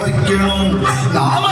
வைக்கணும். நாம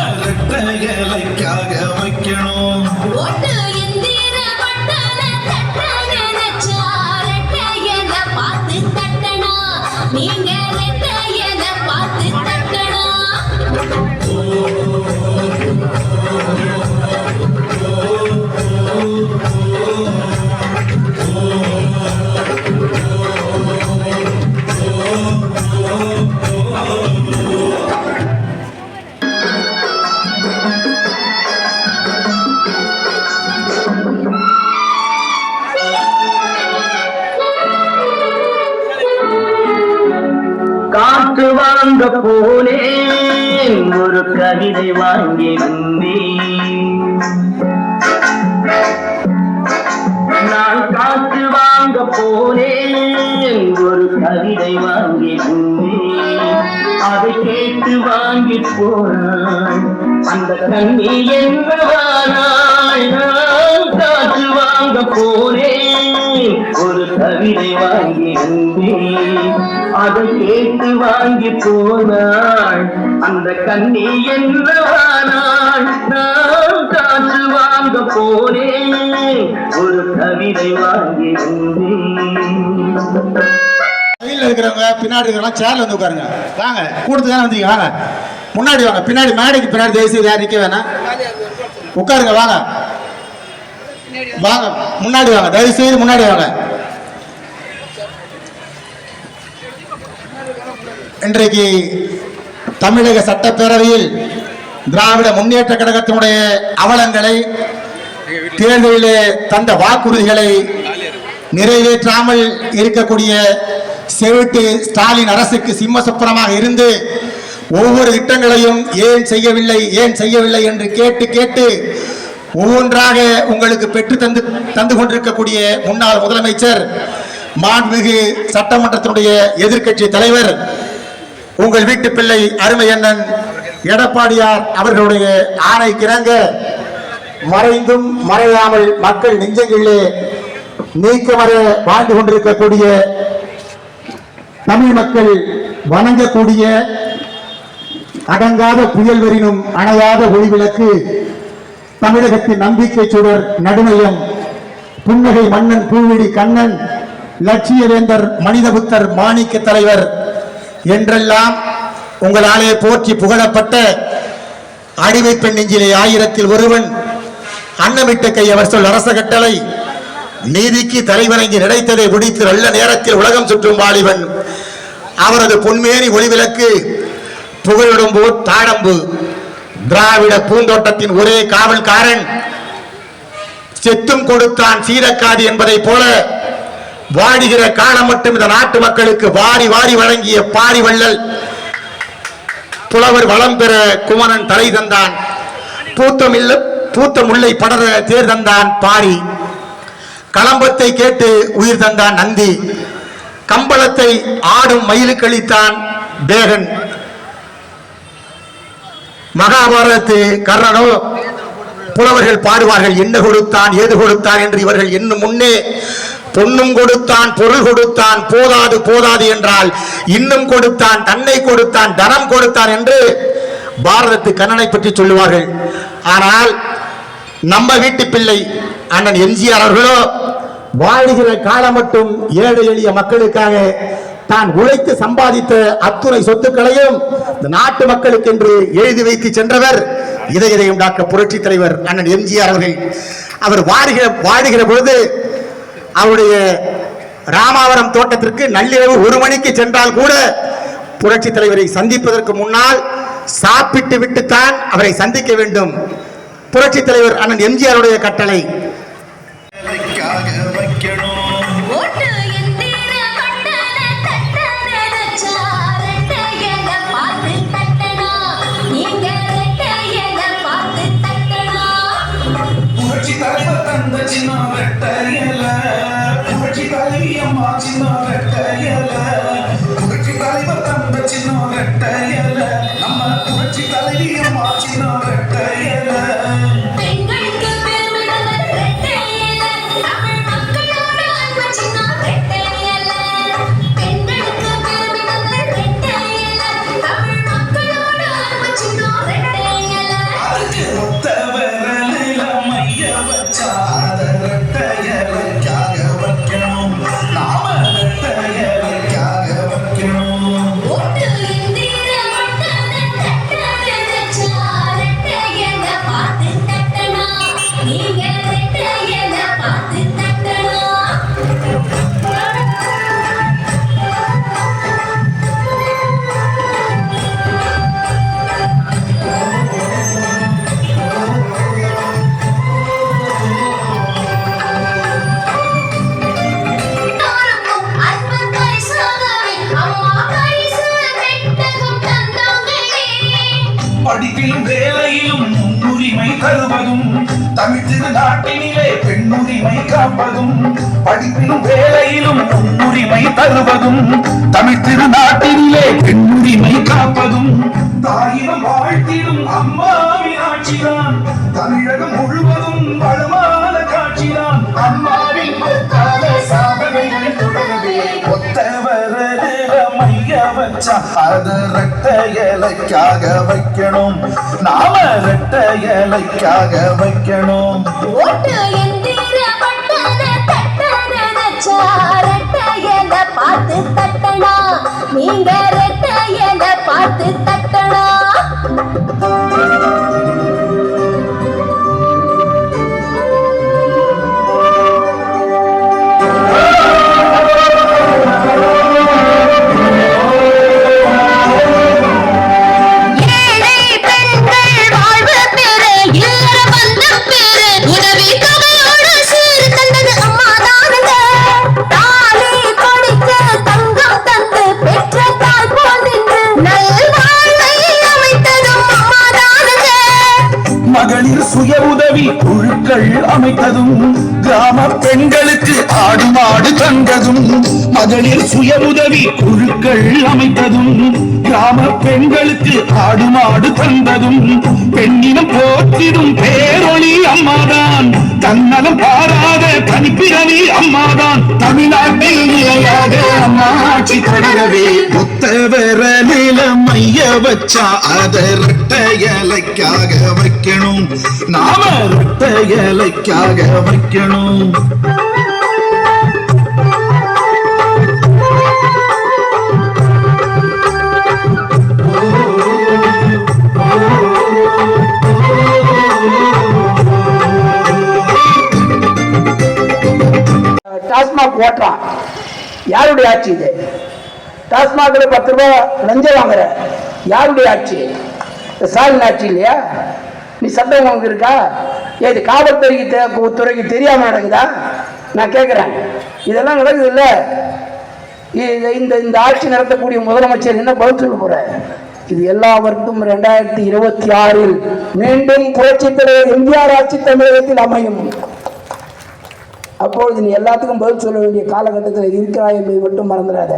காற்று வாங்க போனேன். ஒரு கவிதை வாங்கி வந்தேன் நான் காற்று வாங்க போனேன். ஒரு கவிதை வாங்கி வந்தேன் அதை கேட்டு வாங்கி போனான். அந்த கண்ணி என்னவானாள் நான் காற்று வாங்க போனேன். ஒரு கவிதை வாங்கி வந்தேன் அதை கேட்டு வாங்கி போனாள். அந்த கண்ணி என்னவானாள் நான் காற்று வாங்க போனேன். ஒரு கவிதை வாங்கி கையில் இருக்கிறவங்க பின்னாடி இருக்கிறவங்க சேர்ல வந்து உட்காருங்க. வாங்க. கூட்டத்துக்கு தானே வந்தீங்க? வாங்க. முன்னாடி வாங்க. பின்னாடி மேடைக்கு பின்னாடி தயவுசெய்து யாரும் நிற்க வேணாம். உட்காருங்க வாங்க. வாங்க. முன்னாடி வாங்க. தயவு செய்து முன்னாடி வாங்க. இன்றைக்கு தமிழக சட்டப்பேரவையில் திராவிட முன்னேற்ற கழகத்தினுடைய அவலங்களை தேர்தலிலே தந்த வாக்குறுதிகளை நிறைவேற்றாமல் இருக்கக்கூடிய செவிட்டு ஸ்டாலின் அரசுக்கு சிம்ம சொப்பனமாக இருந்து ஒவ்வொரு திட்டங்களையும் ஏன் செய்யவில்லை ஏன் செய்யவில்லை என்று கேட்டு கேட்டு ஒவ்வொன்றாக உங்களுக்கு பெற்று தந்து தந்து கொண்டிருக்கக்கூடிய முன்னாள் முதலமைச்சர் மாண்புமிகு சட்டமன்றத்தினுடைய எதிர்க்கட்சி தலைவர் உங்கள் வீட்டு பிள்ளை அருமை அண்ணன் எடப்பாடியார் அவர்களுடைய ஆணை கிறங்க மறைந்தும் மறையாமல் மக்கள் நெஞ்சங்களிலே நீக்கமர வாழ்ந்து கொண்டிருக்கக்கூடிய தமிழ் மக்கள் வணங்கக்கூடிய அடங்காத புயல் வரினும் அணையாத ஒளிவிளக்கு தமிழகத்தின் நம்பிக்கை சுடர் நடுமையம் புன்னகை மன்னன் பூவிடி கண்ணன் லட்சியவேந்தர் மனிதபுத்தர் மாணிக்க தலைவர் என்றெல்லாம் உங்களாலே போற்றி புகழப்பட்ட அடிமை பெண் நெஞ்சிலே ஆயிரத்தில் ஒருவன் அன்னமிட்ட கை அவர் சொல் அரச கட்டளை. நீதிக்கு தலைவணங்கி நினைத்ததை முடித்து நல்ல நேரத்தில் உலகம் சுற்றும் வாலிபன். அவரது பொன்மேனி ஒளிவிளக்கு புகழுடம்பு தாடம்பு. திராவிட பூந்தோட்டத்தின் ஒரே காவல்காரன். செத்தும் கொடுத்தான் சீரக்காதி என்பதைப் போல வாடுகிற காலம் மட்டும் இந்த நாட்டு மக்களுக்கு வாரி வாரி வழங்கிய பாரி வள்ளல் புலவர் வளம் பெற குமரன் தலை தந்தான். பூத்தமில்ல பூத்த முல்லை படர தேர் தந்தான் பாரி. களம்பத்தை கேட்டு உயிர் தந்தான் நந்தி. கம்பளத்தை ஆடும் மயிலுக்களித்தான் பேகன். மகாபாரதத்து கர்ணனோ புலவர்கள் பாடுவார்கள் என்ன கொடுத்தான் ஏது கொடுத்தான் என்று இவர்கள் இன்னும் முன்னே பொன்னும் கொடுத்தான் பொருள் கொடுத்தான் போதாது போதாது என்றால் இன்னும் கொடுத்தான் தன்னை கொடுத்தான் தனம் கொடுத்தான் என்று பாரதத்து கண்ணனை பற்றி சொல்லுவார்கள். ஆனால் நம்ம வீட்டு பிள்ளை அண்ணன் எம்ஜிஆர் அவர்களோ வாழுகிற காலம் மட்டும் ஏழை எளிய மக்களுக்காக தான் உழைத்து சம்பாதித்த அத்துணை சொத்துக்களையும் இந்த நாட்டு மக்களுக்கு என்று எழுதி வைத்து சென்றவர் இதய இதயம் டாக்டர் புரட்சி தலைவர் அண்ணன் எம்ஜிஆர் அவர்கள். அவர் வாடுகிற வாடுகிற பொழுது அவருடைய ராமாவரம் தோட்டத்திற்கு நள்ளிரவு ஒரு மணிக்கு சென்றால் கூட புரட்சி தலைவரை சந்திப்பதற்கு முன்னால் சாப்பிட்டு விட்டுத்தான் அவரை சந்திக்க வேண்டும். புரட்சி தலைவர் அண்ணன் எம்ஜிஆருடைய கட்டளை. தலைவி படிப்பிலும் வேலையிலும் முன்னுரிமை தருவதும் தமிழ் திருநாட்டிலே பெண்ணுரிமை காப்பதும் தாயினம் வாழ்த்திடும் அம்மாவின் ஆட்சிதான் தமிழகம் முழுவதும் வளமான காட்சிதான். அம்மாவின் பொற்கால சாதனைகள் தொடரவே வச்சா அத ரெட்ட இலைக்காக வைக்கணும் நாம ரெட்ட இலைக்காக வைக்கணும். ஓட்டு தட்டன நச்சா பார்த்து தட்டனா? நீங்க ரெட்டையல பார்த்து தட்டனா? மாடு தந்ததும் மகளிர் சுய உதவி குழுக்கள் அமைத்ததும் கிராம பெண்களுக்கு ஆடு மாடு தந்ததும் பெண்ணினம் போற்றிடும் பேரொளி அம்மாதான் தன்னலம் பாராத தனிப்பிறவி அம்மாதான். தமிழ்நாட்டில் நிலையாக அம்மாட்சி தொடரவே புத்தவர நிலைமைய வச்சா அத ரெட்ட வைக்கணும். நாம ரெட்ட இலைக்காக வைக்கணும். ஓட்டுறான் யாருடைய ஆட்சி இது? டாஸ்மாக்ல பத்து ரூபா லஞ்சம் வாங்குற. யாருடைய ஆட்சி? இந்த ஸ்டாலின் ஆட்சி இல்லையா? நீ சட்டம் உனக்கு இருக்கா? இது காவல்துறைக்கு தே- துறைக்கு தெரியாம நடக்குதா? நான் கேட்குறேன். இதெல்லாம் நடக்குது இல்லை. இது இந்த இந்த ஆட்சி நடத்தக்கூடிய முதலமைச்சர் என்ன பதில் சொல்ல போற? இது எல்லாவருக்கும் ரெண்டாயிரத்தி இருபத்தி ஆறில் மீண்டும் புரட்சித் தலைவர் எம்ஜிஆர் ஆட்சி தமிழகத்தில் அமையும். அப்பொழுது நீ எல்லாத்துக்கும் பதில் சொல்ல வேண்டிய காலகட்டத்தில் இருக்கிறாய் என்பதை மட்டும் மறந்துடாத.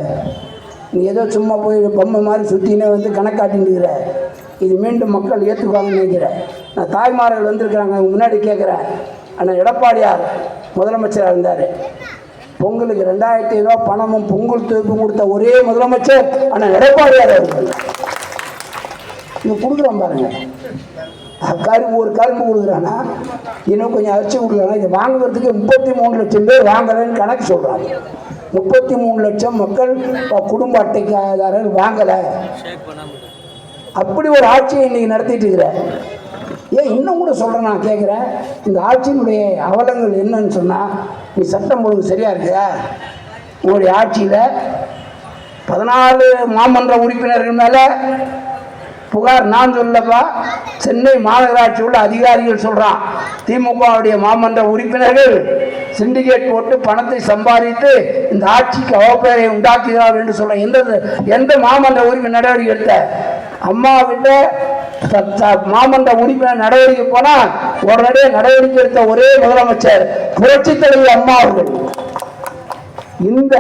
நீ ஏதோ சும்மா போய் பொம்மை மாதிரி சுற்றினே வந்து கணக்காட்டின்னுக்கிற இது மீண்டும் மக்கள் ஏற்றுக்குவாங்கன்னு நினைக்கிறேன் நான் தாய்மார்கள் வந்திருக்கிறாங்க முன்னாடி கேட்குறேன் ஆனால் எடப்பாடியார் முதலமைச்சராக இருந்தார். பொங்கலுக்கு ரெண்டாயிரத்தி ஐநூறுவா பணமும் பொங்கல் தொகுப்பும் கொடுத்த ஒரே முதலமைச்சர் ஆனால் எடப்பாடியார் அவர்கள்? இங்கே கொடுக்குறோம் பாருங்கள் கரும்பு ஒரு கரும்பு கொடுக்குறானா இன்னும் கொஞ்சம் அரிசி கொடுக்குறானா இதை வாங்குறதுக்கு முப்பத்தி மூணு லட்சம் பேர் வாங்கலைன்னு கணக்கு சொல்கிறாங்க முப்பத்தி மூணு லட்சம் மக்கள் குடும்ப அட்டைக்காரர் வாங்கலை. அப்படி ஒரு ஆட்சியை இன்றைக்கி நடத்திட்டு இருக்கிற. ஏன் இன்னும் கூட சொல்கிறேன் நான் கேட்குறேன். இந்த ஆட்சியினுடைய அவலங்கள் என்னன்னு சொன்னால் நீ சட்டம் ஒழுங்கு சரியாக இருக்குதா உங்களுடைய ஆட்சியில் பதினாலு மாமன்ற உறுப்பினர்கள் மேலே புகார் நான் சொல்லப்பா சென்னை மாநகராட்சி உள்ள அதிகாரிகள் சொல்கிறான் திமுகவுடைய மாமன்ற உறுப்பினர்கள் சிண்டிகேட் போட்டு பணத்தை சம்பாதித்து இந்த ஆட்சிக்கு அவப்பெயரை உண்டாக்குகிறார் என்று சொல்ல எந்த எந்த மாமன்ற உரிமை நடவடிக்கை எடுத்த? அம்மா கிட்ட மாமன்ற உறுப்பினர் நடவடிக்கை போனால் உடனடியாக நடவடிக்கை எடுத்த ஒரே முதலமைச்சர் புரட்சித் தலைவர் அம்மா அவர்கள். இந்த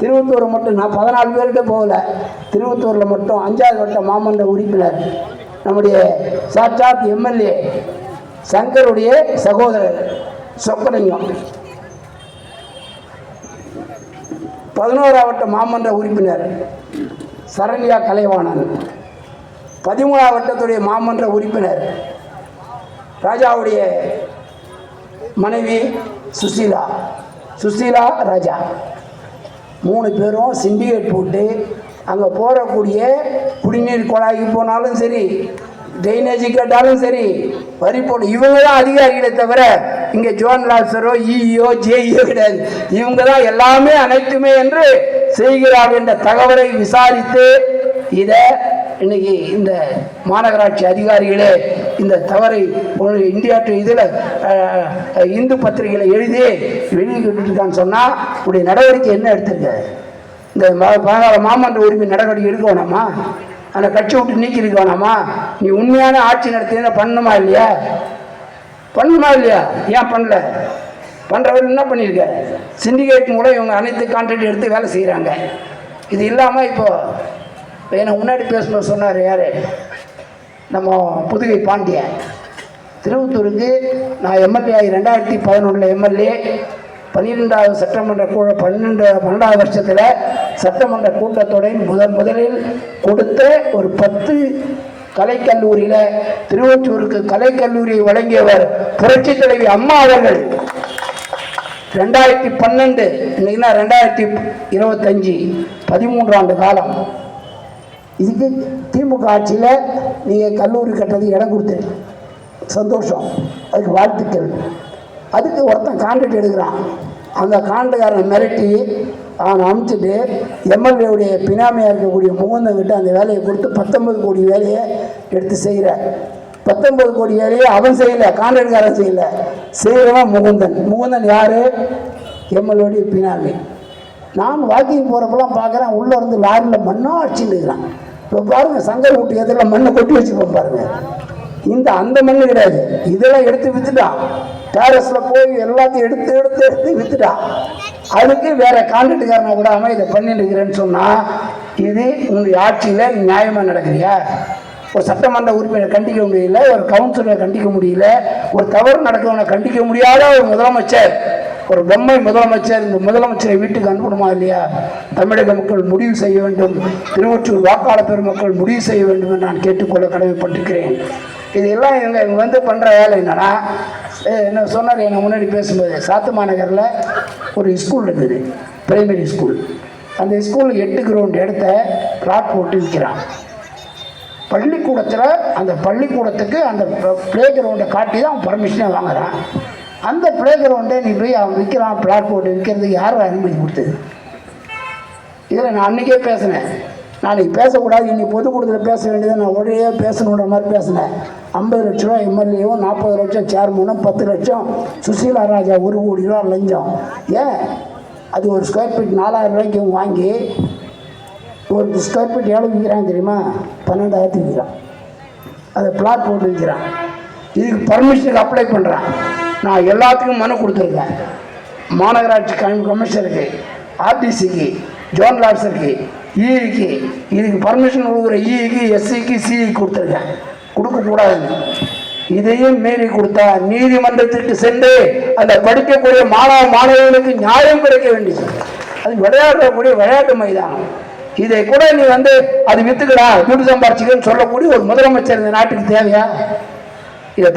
திருவத்தூர் மட்டும் நான் பதினாலு பேர்கிட்ட போகல. திருவத்தூரில் மட்டும் அஞ்சாவது வட்ட மாமன்ற உறுப்பினர் நம்முடைய சாட்சாத் எம்எல்ஏ சங்கருடைய சகோதரர் சொக்கலிங்கம் பதினோராவட்ட மாமன்ற உறுப்பினர் சரண்யா கலைவாணன். பதிமூணாம் வட்டத்துடைய மாமன்ற உறுப்பினர் ராஜாவுடைய மனைவி சுசீலா சுசீலா ராஜா. மூணு பேரும் சிண்டிகேட் போட்டு அங்கே போகக்கூடிய குடிநீர் குழாய்க்கு போனாலும் சரி ட்ரைனேஜி கேட்டாலும் சரி வரி போடணும் இவங்க தான் அதிகாரிகளே தவிர இங்கே ஜோன் லாசரோ இஇஓ ஜேஇஓ கிடையாது. இவங்க தான் எல்லாமே அனைத்துமே என்று செய்கிறார் என்ற தகவலை விசாரித்து இதை இன்னைக்கு இந்த மாநகராட்சி அதிகாரிகளே இந்த தவறை இந்தியா இதில் இந்து பத்திரிகையில் எழுதி வெளியிட்டுருக்கான்னு சொன்னால் உடைய நடவடிக்கை என்ன எடுத்திருக்க இந்த ம- பதினாறு மாமன்ற உரிமை நடவடிக்கை எடுக்க வேணாமா? அந்த கட்சி விட்டு நீக்கி இருக்க வேணாமா? நீ உண்மையான ஆட்சி நடத்தின பண்ணணுமா இல்லையா? பண்ணணுமா இல்லையா? ஏன் பண்ணல? பண்ணுறவர் என்ன பண்ணியிருக்க சிண்டிகேட் மூலம் இவங்க அனைத்து கான்ட்ராக்ட் எடுத்து வேலை செய்கிறாங்க இது இல்லாமல் இப்போது இப்போ எனக்கு முன்னாடி பேசணும் சொன்னார் யார்? நம்ம புதுகை பாண்டியன் திருவத்தூருக்கு நான் எம்எல்ஏ ஆகி ரெண்டாயிரத்தி பதினொன்றில் எம்எல்ஏ பன்னிரெண்டாவது சட்டமன்ற கூட பன்னெண்டு பன்னெண்டாவது வருஷத்தில் சட்டமன்ற கூட்டத்தொடரின் முதன் முதலில் கொடுத்த ஒரு பத்து கலைக்கல்லூரியில் திருவொற்றூருக்கு கலைக்கல்லூரியை வழங்கியவர் புரட்சி தலைவி அம்மா அவர்கள். ரெண்டாயிரத்தி பன்னெண்டு இன்னைக்குன்னா ரெண்டாயிரத்தி இருபத்தஞ்சி பதிமூன்று ஆண்டு காலம். இதுக்கு திமுக ஆட்சியில் நீங்கள் கல்லூரி கட்டுறதுக்கு இடம் கொடுத்தேன். சந்தோஷம். அதுக்கு வாழ்த்துக்கள். அதுக்கு ஒருத்தன் கான்ட்ராக்ட் எடுக்கிறான். அந்த காண்ட்ராக்டரை மிரட்டி அவனை அமுச்சுட்டு எம்எல்ஏவுடைய பினாமியாக இருக்கக்கூடிய முகுந்தங்கிட்ட அந்த வேலையை கொடுத்து பத்தொன்பது கோடி வேலையை எடுத்து செய்கிற பத்தொன்பது கோடி வேலையை அவன் செய்யலை கான்ட்ராக்ட்காரன் செய்யலை. செய்கிறவன் முகுந்தன். முகுந்தன் யார்? எம்எல்ஏடைய பினாமி. நான் வாக்கிங் போகிறப்பெல்லாம் பார்க்குறேன் உள்ளே இருந்து லாரியில் மண்ணாக அடிச்சுட்டு இருக்கிறான். இப்போ பாருங்க சங்கர் வீட்டு எதிரில் மண்ணை கொட்டி வச்சுப்போம் பாருங்க. இந்த அந்த மண்ணு கிடையாது. இதெல்லாம் எடுத்து வித்துட்டான் டேரஸில் போய் எல்லாத்தையும் எடுத்து எடுத்து எடுத்து வித்துட்டான் அதுக்கு வேற கான்ட்ராக்டுக்காரனை விடாமல் இதை பண்ணிட்டு இருக்கிறேன்னு சொன்னால் இது உங்களுடைய ஆட்சியில் நியாயமாக நடக்கிறியா ஒரு சட்டமன்ற உறுப்பினரை கண்டிக்க முடியல ஒரு கவுன்சிலரை கண்டிக்க முடியல ஒரு தவறு நடக்கவனை கண்டிக்க முடியாத ஒரு முதலமைச்சர் ஒரு பொம்மை முதலமைச்சர் இந்த முதலமைச்சரை வீட்டுக்கு அனுப்பணுமா இல்லையா? தமிழக மக்கள் முடிவு செய்ய வேண்டும். திருவொற்றூர் வாக்காளர் பெருமக்கள் முடிவு செய்ய வேண்டும் என்று நான் கேட்டுக்கொள்ள கடமைப்பட்டிருக்கிறேன். இதெல்லாம் இவங்க இவங்க வந்து பண்ணுற வேலை என்னன்னா என்ன சொன்னார் என்னை முன்னாடி பேசும்போது சாத்துமா நகரில் ஒரு ஸ்கூல் இருக்குது பிரைமரி ஸ்கூல் அந்த ஸ்கூலில் எட்டு கிரவுண்ட் இடத்த பிளாட் போட்டு விற்கிறான் பள்ளிக்கூடத்தில் அந்த பள்ளிக்கூடத்துக்கு அந்த ப்ளே கிரவுண்டை காட்டி தான் அவன் பர்மிஷனே வாங்குறான். அந்த பிளே கிரவுண்டே நீ போய் அவன் விற்கிறான் பிளாட் போட்டு விற்கிறதுக்கு யார் அனுமதி கொடுத்தது? இதில் நான் அன்றைக்கே பேசினேன். நாளைக்கு பேசக்கூடாது இன்னைக்கு பொதுக்கூட்டத்தில் பேச வேண்டியதை நான் உடனே பேசணுன்ற மாதிரி பேசினேன். ஐம்பது லட்ச ரூபா எம்எல்ஏவும் நாற்பது லட்சம் சேர்மனும் பத்து லட்சம் சுசீலா ராஜா ஒரு கோடி ரூபா லஞ்சம். ஏன்? அது ஒரு ஸ்கொயர் ஃபீட் நாலாயிரம் ரூபாய்க்கு வாங்கி ஒரு ஸ்கொயர் ஃபீட் எவ்வளோ விற்கிறாங்க தெரியுமா? பன்னெண்டாயிரத்துக்கு விற்கிறான். அதை பிளாட் போட்டு விற்கிறான். இதுக்கு பர்மிஷனுக்கு அப்ளை பண்ணுறான் நான் எல்லாத்துக்கும் மனு கொடுத்துருக்கேன். மாநகராட்சி கமிஷனருக்கு ஆர்டிசிக்கு ஜோன் லாட்ஸருக்கு இஇக்கு இதுக்கு பர்மிஷன் கொடுக்குற இஇக்கு எஸ்சிக்கு சிஇ கொடுத்துருக்கேன். கொடுக்கக்கூடாதுன்னு இதையும் மீறி கொடுத்தா நீதிமன்றத்திற்கு சென்று அந்த படிக்கக்கூடிய மாணவ மாணவிகளுக்கு நியாயம் கிடைக்க வேண்டியது. அது விளையாடக்கூடிய விளையாட்டு மைதானம். இதை கூட நீ வந்து அது வித்துக்கடா வீடு சம்பாரிச்சுக்கன்னு சொல்லக்கூடிய ஒரு முதலமைச்சர் இந்த நாட்டுக்கு தேவையா? இதை